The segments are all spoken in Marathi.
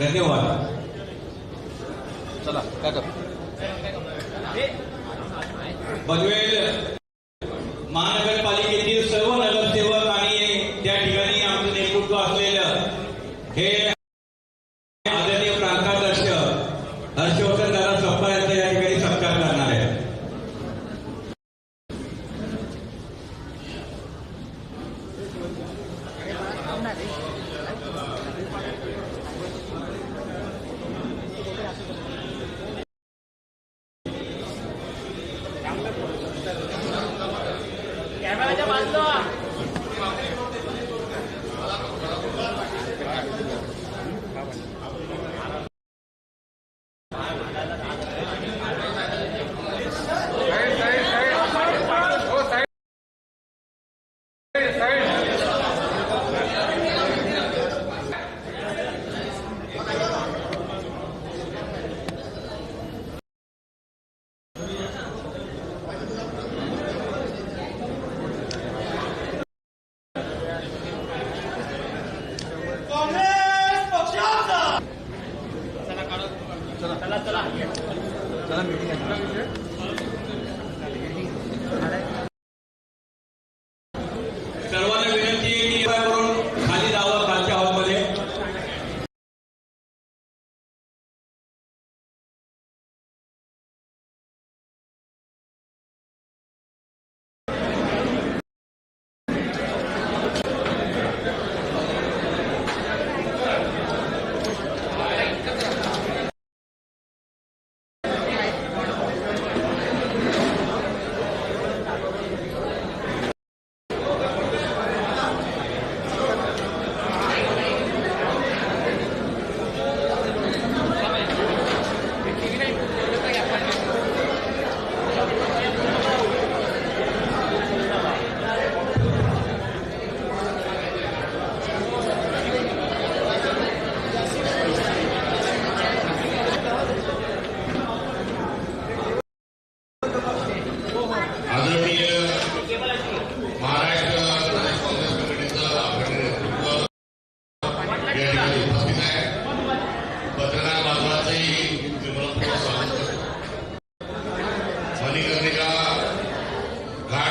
धन्यवाद. चला काय कर? पनवेल महानगरपालिकेतील सर्व नगरसेवक आणि त्या ठिकाणी आमचं नेतृत्व असलेलं हे आदरणीय प्रांताध्यक्ष हर्षवर्धन दादा चप्पा यांचा या ठिकाणी सत्कार करणार आहे चला Adelante.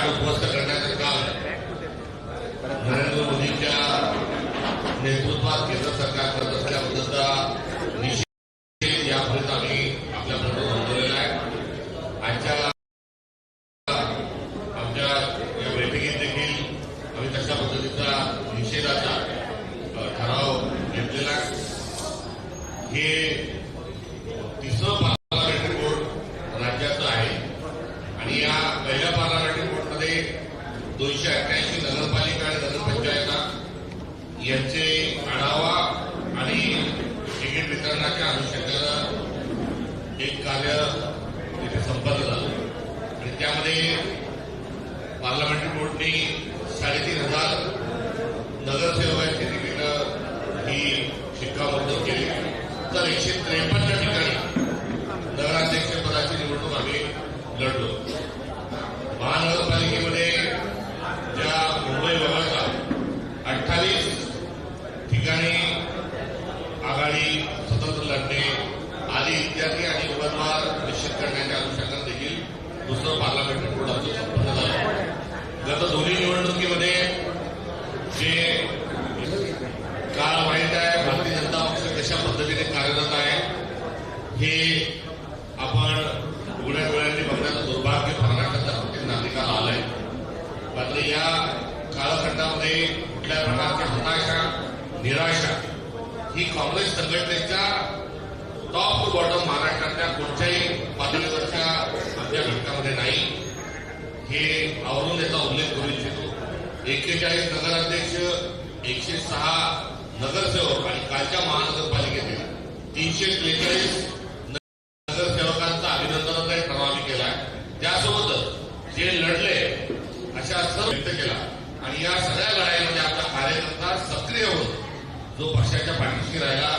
उद्ध्वस्त करण्याचं काम नरेंद्र मोदींच्या नेतृत्वात केंद्र सरकार करत असल्याबद्दलचा निषेध यापूर्वीच आम्ही आपल्या आपल्याबरोबर नोंदवलेला आहे आजच्या आमच्या या बैठकीत देखील आम्ही तशा पद्धतीचा निषेधाचा ठराव घेतलेला आहे. हे तिसरं मी साडेतीन हजार नगरसेवकांची तिकीट ही शिक्कामोर्तब केली. तर एकशे त्रेपन्न मात्र या काळखंडामध्ये कुठल्या प्रकारची हताशा निराशा ही काँग्रेस संघटनेच्या टॉप टू बॉटम महाराष्ट्रातल्या कोणत्याही पातळीवरच्या आपल्या घटकामध्ये नाही. हे आवरून याचा उल्लेख करू इच्छितो. एक्केचाळीस नगराध्यक्ष एकशे सहा नगरसेवक आणि कालच्या महानगरपालिकेतील तीनशे त्रेचाळीस आणि या सगळ्या लढाईमध्ये आता कार्यकर्ता सक्रिय होत जो पक्षाच्या पाठीशी राहिला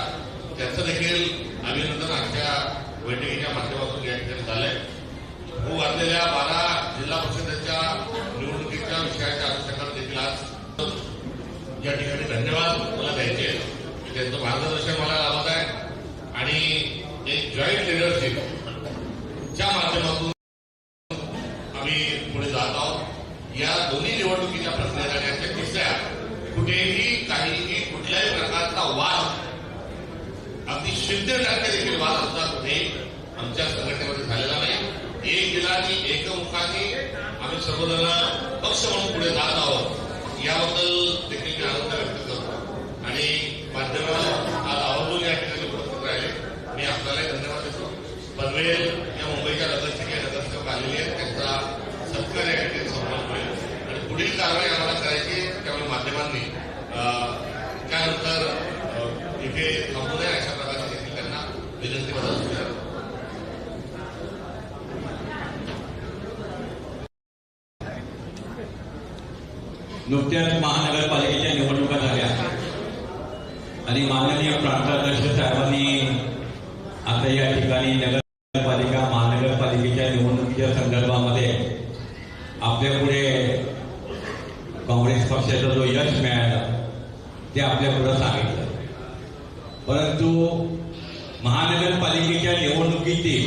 त्याचं देखील अभिनंदन आजच्या बैठकीच्या माध्यमातून या ठिकाणी झालंय. वाढलेल्या बारा जिल्हा परिषदेच्या निवडणुकीच्या विषयाच्या अनुषंगाने देखील आज या ठिकाणी धन्यवाद मला द्यायचे त्यांचं मार्गदर्शन मला लावत आहे. आणि एक जॉईंट लिडरशिप च्या माध्यमातून आमच्या संघटनेमध्ये झालेला नाही. एक दिलानी एकमुखाने आम्ही सर्वजण पक्ष म्हणून पुढे जात आहोत याबद्दल देखील मी आनंद व्यक्त करतो. आणि माध्यमाला आज आवर्जून या ठिकाणी उपस्थित राहिले. मी आपल्याला धन्यवाद देतो. पनवेल या मुंबईच्या नगरसेवक नगरसेवक आलेले आहेत. त्यांचा सत्कार या ठिकाणी सन्मान होईल. आणि पुढील कारवाई आम्हाला करायची त्यामुळे माध्यमांनी अं, त्यानंतर इथे थांबू नये अशा प्रकारची देखील त्यांना विनंती करत नुकत्याच महानगरपालिकेच्या निवडणुका झाल्या आणि माननीय प्रांताध्यक्ष साहेबांनी आता या ठिकाणी नगरपालिका, महानगरपालिकेच्या निवडणुकीच्या संदर्भामध्ये आपल्या पुढे काँग्रेस पक्षाचा जो यश मिळालं, ते आपल्या पुढे सांगितलं. परंतु महानगरपालिकेच्या निवडणुकीची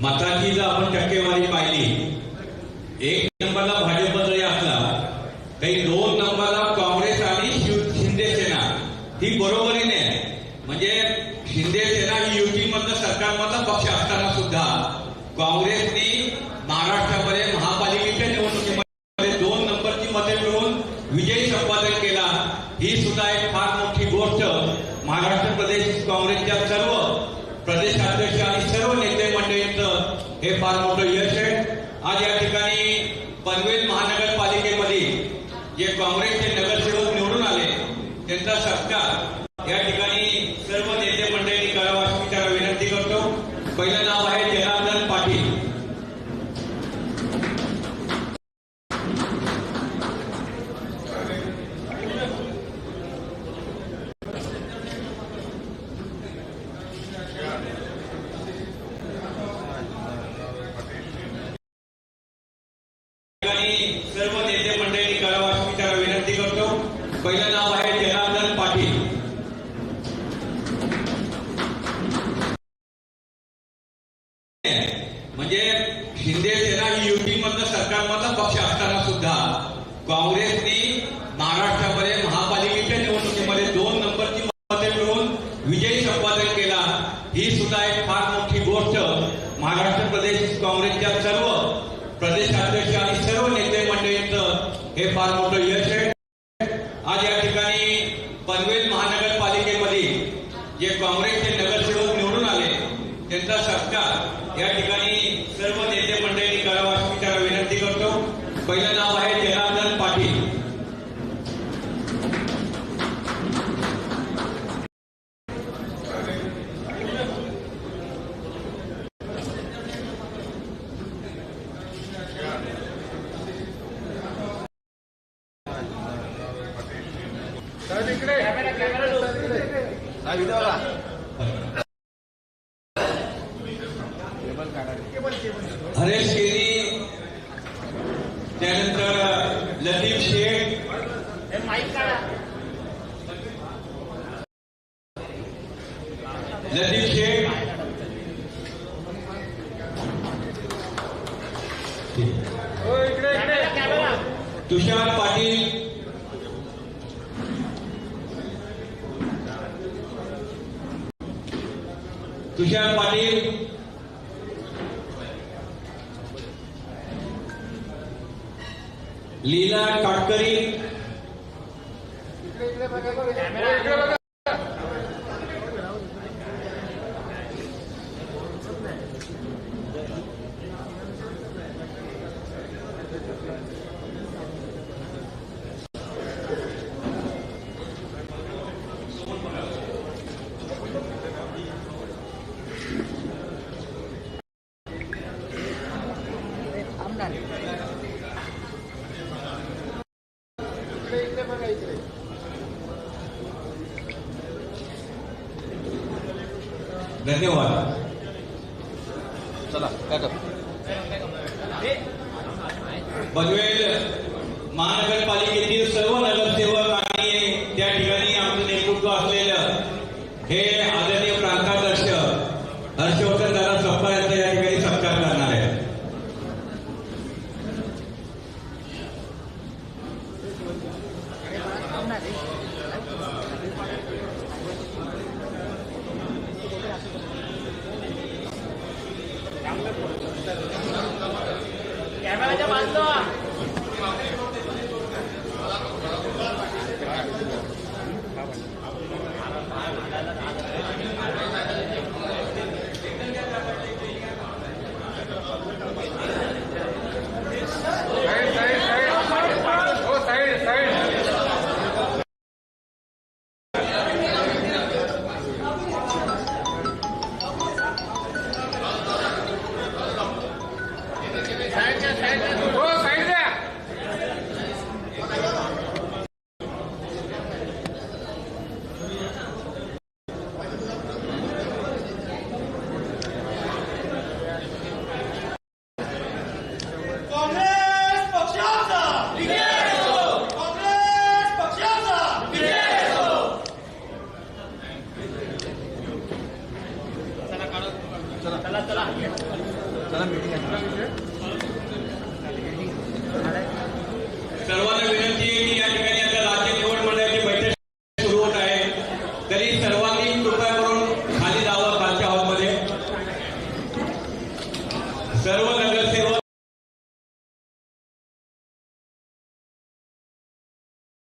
मताची जर आपण टक्केवारी पाहिली, एक काही दोन नंबरला काँग्रेस आणि शिंदे सेना. ही बरोबरीने आहे. म्हणजे शिंदे सेना ही युतीमधलं सरकारमधला पक्ष असताना सुद्धा काँग्रेसनी महाराष्ट्रामध्ये महापालिकेच्या निवडणुकीमध्ये दोन नंबरची मते मिळवून विजयी संपादन केला. ही सुद्धा एक फार मोठी गोष्ट. महाराष्ट्र प्रदेश काँग्रेसच्या सर्व प्रदेशाध्यक्ष आणि सर्व नेते मंडळींचं हे फार मोठं यश आहे आज या ठिकाणी पनवेल महानगरपालिकेमध्ये जे काँग्रेसचे नगरसेवक निवडून आले त्यांचा सत्कार या ठिकाणी सर्व नेते मंडळींनी करावा अशी मी त्याला विनंती करतो पहिलं नाव आहे जनार्दन पाटील ठिकाणी सर्व नेते मंडळींनी करावा अशी मी त्याला विनंती करतो पहिलं नाव आहे जनार्दन पाटील म्हणजे शिंदे सेना ही युतीमधलं सरकारमधला पक्ष असताना सुद्धा काँग्रेसनी महाराष्ट्रामध्ये महापालिकेच्या निवडणुकीमध्ये दोन नंबरची मते मिळवून विजयी संपादन केला. ही सुद्धा एक फार मोठी गोष्ट. महाराष्ट्र प्रदेश काँग्रेसच्या सर्व प्रदेशाध्यक्ष आणि सर्व नेते मंडळींचं हे फार मोठं यश आहे आज या ठिकाणी पनवेल महानगरपालिकेमध्ये जे काँग्रेसचे नगरसेवक निवडून आले त्यांचा सत्कार या ठिकाणी सर्व नेते मंडळींनी करावा अशी मी त्याला विनंती करतो पहिलं नाव आहे जनार्दन पाटील हा व्हिडिओ बघा टेबल काढा हरेश केरी त्यानंतर लतीफ शेख. लतीफ शेख. तुषार पाटील. तुषार पाटील. लीला काटकरी. धन्यवाद चला काय पनवेल महानगरपालिकेतील सर्व नगरसेवक आणि त्या ठिकाणी आमचं नेतृत्व असलेलं हे आदरणीय प्रांताध्यक्ष हर्षवर्धन दादा सप्पा यांचा या ठिकाणी सत्कार करणार आहे Thank you. कॅमेराच्या बाजूला चला